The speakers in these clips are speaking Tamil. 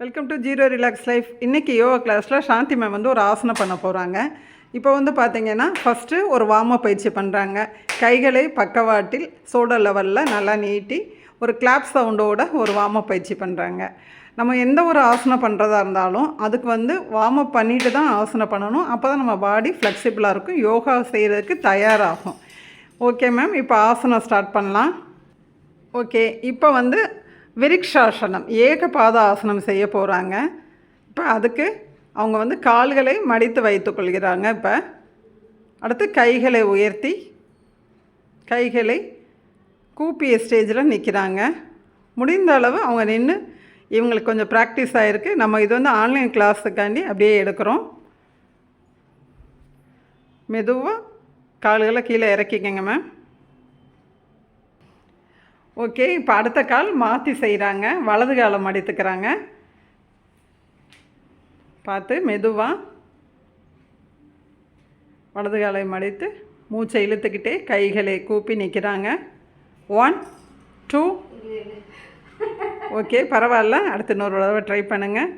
Welcome to zero relax life இன்றைக்கி யோகா கிளாஸில் சாந்தி மேம் வந்து ஒரு ஆசனம் பண்ண போகிறாங்க இப்போ வந்து பார்த்தீங்கன்னா ஃபஸ்ட்டு ஒரு வார்ம் பயிற்சி பண்ணுறாங்க கைகளை பக்கவாட்டில் சோடர் லெவலில் நல்லா நீட்டி ஒரு கிளாப் சவுண்டோட ஒரு வார்ம் பயிற்சி பண்ணுறாங்க நம்ம எந்த ஒரு ஆசனம் பண்ணுறதா இருந்தாலும் அதுக்கு வந்து வார்ம் அப் பண்ணிட்டு தான் ஆசனம் பண்ணணும். அப்போ தான் நம்ம பாடி ஃப்ளெக்சிபிளாக இருக்கும். யோகா செய்கிறதுக்கு தயாராகும். ஓகே மேம் இப்போ ஆசனம் ஸ்டார்ட் பண்ணலாம். ஓகே இப்போ வந்து விரிக்ஷாசனம் ஏகபாத ஆசனம் செய்ய போகிறாங்க இப்போ அதுக்கு அவங்க வந்து கால்களை மடித்து வைத்துக்கொள்கிறாங்க இப்போ. அடுத்து கைகளை உயர்த்தி கைகளை கூப்பிய ஸ்டேஜில் நிற்கிறாங்க முடிந்த அளவு அவங்க நின்று இவங்களுக்கு கொஞ்சம் ப்ராக்டிஸ் ஆகிருக்கு நம்ம இது வந்து ஆன்லைன் கிளாஸுக்காண்டி அப்படியே எடுக்கிறோம். மெதுவாக கால்களை கீழே இறக்கிக்கங்க மேம் ஓகே இப்போ அடுத்த கால் மாற்றி செய்கிறாங்க வலது காலை மடித்துக்கிறாங்க. பார்த்து மெதுவாக வலது காலை மடித்து மூச்சை இழுத்துக்கிட்டே கைகளை கூப்பி நிற்கிறாங்க ஒன் டூ ஓகே பரவாயில்ல. அடுத்து இன்னொரு தடவை ட்ரை பண்ணுங்கள்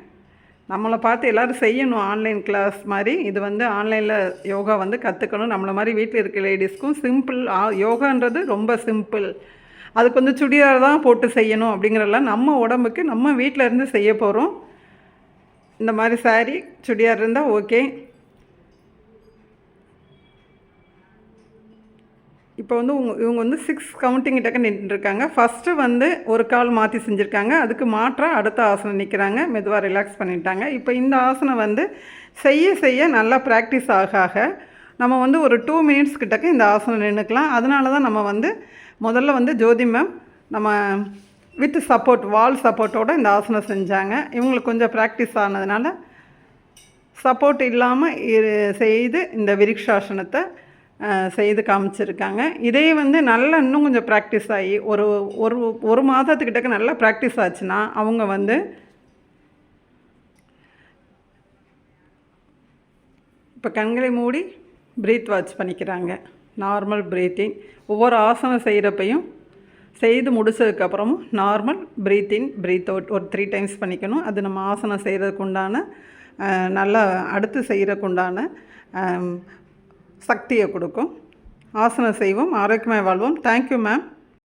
நம்மளை பார்த்து எல்லோரும் செய்யணும் ஆன்லைன் கிளாஸ் மாதிரி. இது வந்து ஆன்லைனில் யோகா வந்து கற்றுக்கணும் நம்மளை மாதிரி வீட்டில் இருக்க லேடிஸ்க்கும் சிம்பிள் யோகான்றது ரொம்ப சிம்பிள் அதுக்கு வந்து சுடிதார் தான் போட்டு செய்யணும் அப்படிங்கிறதெல்லாம் நம்ம உடம்புக்கு நம்ம வீட்டில் இருந்து செய்ய போகிறோம் இந்த மாதிரி சாரீ சுடிதார் இருந்தால் ஓகே இப்போ வந்து உங்க இவங்க வந்து சிக்ஸ் கவுண்டிங் கிட்டக்க நின்றுருக்காங்க. ஃபஸ்ட்டு வந்து ஒரு கால் மாற்றி செஞ்சுருக்காங்க. அதுக்கு மாற்றாக அடுத்த ஆசனம் நிற்கிறாங்க மெதுவாக ரிலாக்ஸ் பண்ணிட்டாங்க. இப்போ இந்த ஆசனம் வந்து செய்ய செய்ய நல்லா ப்ராக்டிஸ் ஆக ஆக நம்ம வந்து ஒரு டூ மினிட்ஸ் கிட்டக்க இந்த ஆசனம் நின்றுக்கலாம் அதனால தான் நம்ம வந்து முதல்ல வந்து ஜோதி மேம் நம்ம வித் சப்போர்ட் வால் சப்போர்ட்டோடு இந்த ஆசனம் செஞ்சாங்க. இவங்களுக்கு கொஞ்சம் ப்ராக்டிஸ் ஆனதுனால சப்போர்ட் இல்லாமல் செய்து இந்த விரிக்ஷாசனத்தை செய்து காமிச்சிருக்காங்க. இதே வந்து நல்லா இன்னும் கொஞ்சம் ப்ராக்டிஸ் ஆகி ஒரு ஒரு ஒரு மாதத்துக்கிட்டக்க நல்லா ப்ராக்டிஸ் ஆச்சுன்னா அவங்க வந்து இப்போ கண்களை மூடி ப்ரீத் வாட்ச் பண்ணிக்கிறாங்க. நார்மல் ப்ரீத்திங் ஒவ்வொரு ஆசனம் செய்கிறப்பையும் செய்து முடித்ததுக்கப்புறமும் normal breath in breath out ஒரு த்ரீ டைம்ஸ் பண்ணிக்கணும். அது நம்ம ஆசனம் செய்கிறதுக்கு உண்டான நல்லா அடுத்து செய்கிறதுக்கு உண்டான சக்தியை கொடுக்கும். ஆசனம் செய்வோம். ஆரோக்கியமாக வாழ்வோம். Thank you ma'am